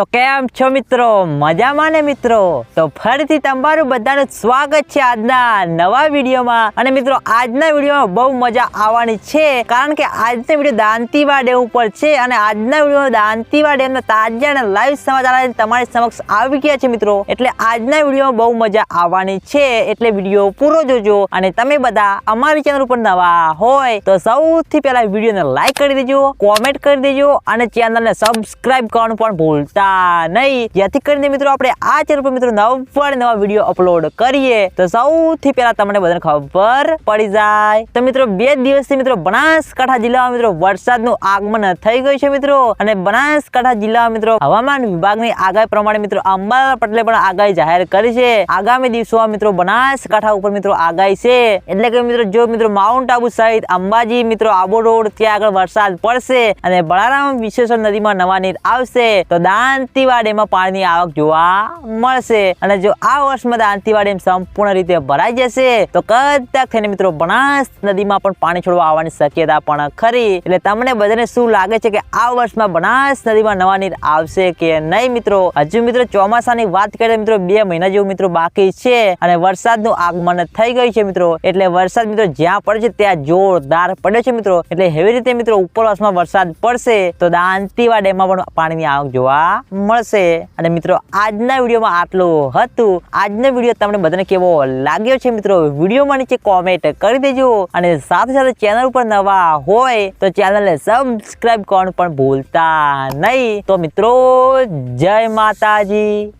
તો કેમ છો મિત્રો? મજામાં ને મિત્રો? તો ફરીથી તમારું બધાનું સ્વાગત છે આજના નવા વિડીયોમાં. અને મિત્રો, આજના વિડીયોમાં બહુ મજા આવવાની છે, કારણ કે આજનો વીડિયો દાંતીવા ડેમ ઉપર છે અને આજના વિડીયોમાં દાંતીવા તાજા અને લાઈવ સમાચાર તમારી સમક્ષ આવી ગયા છે મિત્રો. એટલે આજના વિડીયોમાં બહુ મજા આવવાની છે, એટલે વીડિયો પૂરો જોજો. અને તમે બધા અમારી ચેનલ ઉપર નવા હોય, તો સૌથી પહેલા વિડીયોને લાઈક કરી દેજો કોમેન્ટ કરી દેજો અને ચેનલને સબસ્ક્રાઈબ કરવાનું પણ ભૂલતા નહીં. જેથી આગાહી પ્રમાણે મિત્રો અંબાલાલ પટેલે પણ આગાહી જાહેર કરી છે. આગામી દિવસોમાં મિત્રો બનાસકાંઠા ઉપર મિત્રો આગાહી છે. એટલે કે મિત્રો જો મિત્રો માઉન્ટ આબુ સહિત અંબાજી મિત્રો આબુ રોડ ત્યાં આગળ વરસાદ પડશે અને બળારામ વિશ્વેશ્વર નદીમાં નવા નીર આવશે, તો દાંતીવા ડેમમાં પાણીની આવક જોવા મળશે. અને જો આ વર્ષમાં દાંતીવા ડેમ સંપૂર્ણ રીતે ભરાઈ જશે, તો કદાચ થઈને મિત્રો બનાસ નદીમાં પણ પાણી છોડવા આવવાની શક્યતા પણ ખરી. એટલે તમને બધાને શું લાગે છે કે આ વર્ષમાં બનાસ નદીમાં નવા નીર આવશે કે નહીં મિત્રો? હજુ મિત્રો ચોમાસાની વાત કરીએ મિત્રો બે મહિના જેવું મિત્રો બાકી છે અને વરસાદનું આગમન થઈ ગયું છે મિત્રો. એટલે વરસાદ મિત્રો જ્યાં પડે છે ત્યાં જોરદાર પડે છે મિત્રો. એટલે એવી રીતે મિત્રો ઉપરવાસમાં વરસાદ પડશે, તો દાંતીવા ડેમમાં પણ પાણીની આવક જોવા મળશે. અને મિત્રો, આજના વિડીયોમાં આટલું હતું. આજનો વીડિયો તમને બધાને કેવો લાગ્યો છે મિત્રો? વિડીયોમાં નીચે કોમેન્ટ કરી દેજો. અને સાથે સાથે ચેનલ ઉપર નવા હોય, તો ચેનલને સબસ્ક્રાઈબ કરવાનું પણ ભૂલતા નહીં. તો મિત્રો, જય માતાજી.